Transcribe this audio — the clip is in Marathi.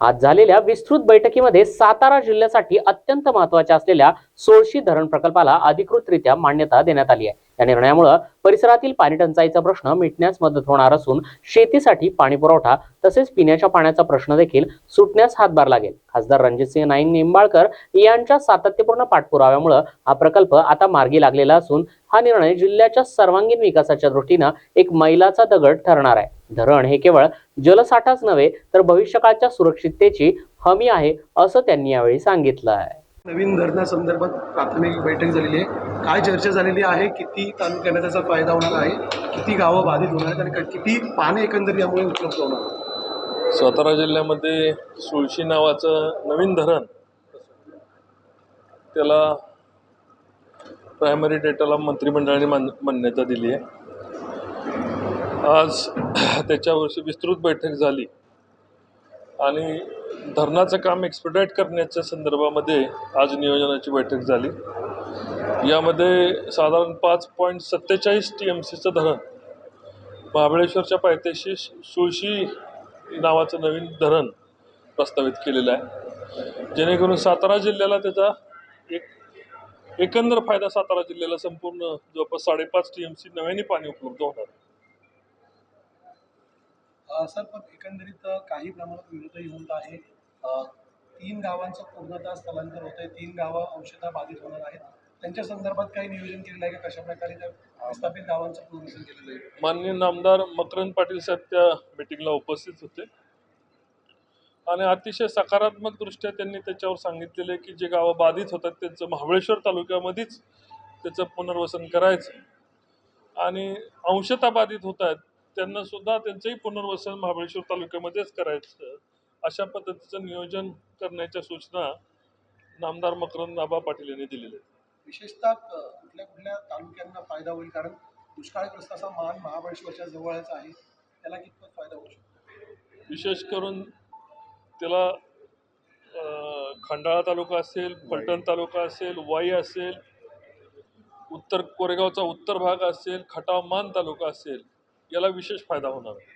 आज झालेल्या विस्तृत बैठकीमध्ये सातारा जिल्ह्यासाठी अत्यंत महत्त्वाच्या असलेल्या सोळशी धरण प्रकल्पाला अधिकृतरित्या मान्यता देण्यात आली आहे. या निर्णयामुळे परिसरातील पाणी टंचाईचा प्रश्न मिटण्यास मदत होणार असून शेतीसाठी पाणी पुरवठा तसेच पिण्याच्या पाण्याचा प्रश्न देखील सुटण्यास हातभार लागेल. खासदार रणजितसिंह नाईक निंबाळकर यांच्या सातत्यपूर्ण पाठपुराव्यामुळे हा प्रकल्प आता मार्गी लागलेला असून हा निर्णय जिल्ह्याच्या सर्वांगीण विकासाच्या दृष्टीनं एक मैलाचा दगड ठरणार आहे. धरण हे केवळ जलसाठाच नव्हे तर भविष्यकाळच्या सुरक्षिततेची हमी आहे असं त्यांनी यावेळी सांगितलं आहे. नवीन धरणासंदर्भात प्राथमिक बैठक झालेली आहे. काय चर्चा झालेली आहे? किती तालुक्यांना त्याचा फायदा होणार आहे? किती गावं बाधित होणार आहेत? आणि किती पाणी एकंदरीत यामुळे उपलब्ध होणार? सातारा जिल्ह्यामध्ये सुळशी नावाचं नवीन धरण त्याला प्रायमरी डेटाला मंत्रिमंडळाने मान मान्यता दिली आहे. आज त्याच्यावरची विस्तृत बैठक झाली. आणि धरणाचं काम एक्सपिडाईट करण्याच्या संदर्भामध्ये आज नियोजनाची बैठक झाली. यामध्ये साधारण पाच पॉईंट सत्तेचाळीस टी एम सीचं धरण महाबळेश्वरच्या पायथ्याशी सुळशी नावाचं नवीन धरण प्रस्तावित केलेलं आहे. जेणेकरून सातारा जिल्ह्याला त्याचा एक एकंदर फायदा सातारा जिल्ह्याला संपूर्ण जवळपास साडेपाच टी एम सी नव्याने पाणी उपलब्ध होणार आहे. सर पण एकंदरीत काही प्रमाणात विरोधही होत आहे. तीन गावांचं पूर्णतः स्थलांतर होत आहे तीन गावं अंशतः बाधित होणार आहेत. त्यांच्या संदर्भात काही नियोजन केलेलं आहे का? कशा प्रकारे त्या विस्थापित गावांचं पुनर्वसन केलेलं आहे? माननीय नामदार मकरंद पाटील साहेब त्या मिटिंगला उपस्थित होते. आणि अतिशय सकारात्मक दृष्ट्या त्यांनी त्याच्यावर सांगितलेलं आहे की जे गावं बाधित होतात त्यांचं महाबळेश्वर तालुक्यामध्येच त्याचं पुनर्वसन करायचं. आणि अंशतः बाधित होत आहेत त्यांना सुद्धा त्यांचंही पुनर्वसन महाबळेश्वर तालुक्यामध्येच करायचं. अशा पद्धतीचं नियोजन करण्याच्या सूचना नामदार मकरंद नाबा पाटील यांनी दिलेल्या आहेत. विशेषतः कुठल्या कुठल्या तालुक्यांना फायदा होईल? कारण दुष्काळग्रस्ताचा मान महाबळेश्वरच्या जवळच आहे त्याला कितपत फायदा होऊ शकतो? विशेष करून त्याला खंडाळा तालुका असेल फलटण तालुका असेल वाई असेल उत्तर कोरेगावचा उत्तर भाग असेल खटाव मान तालुका असेल याला विशेष फायदा होणार आहे.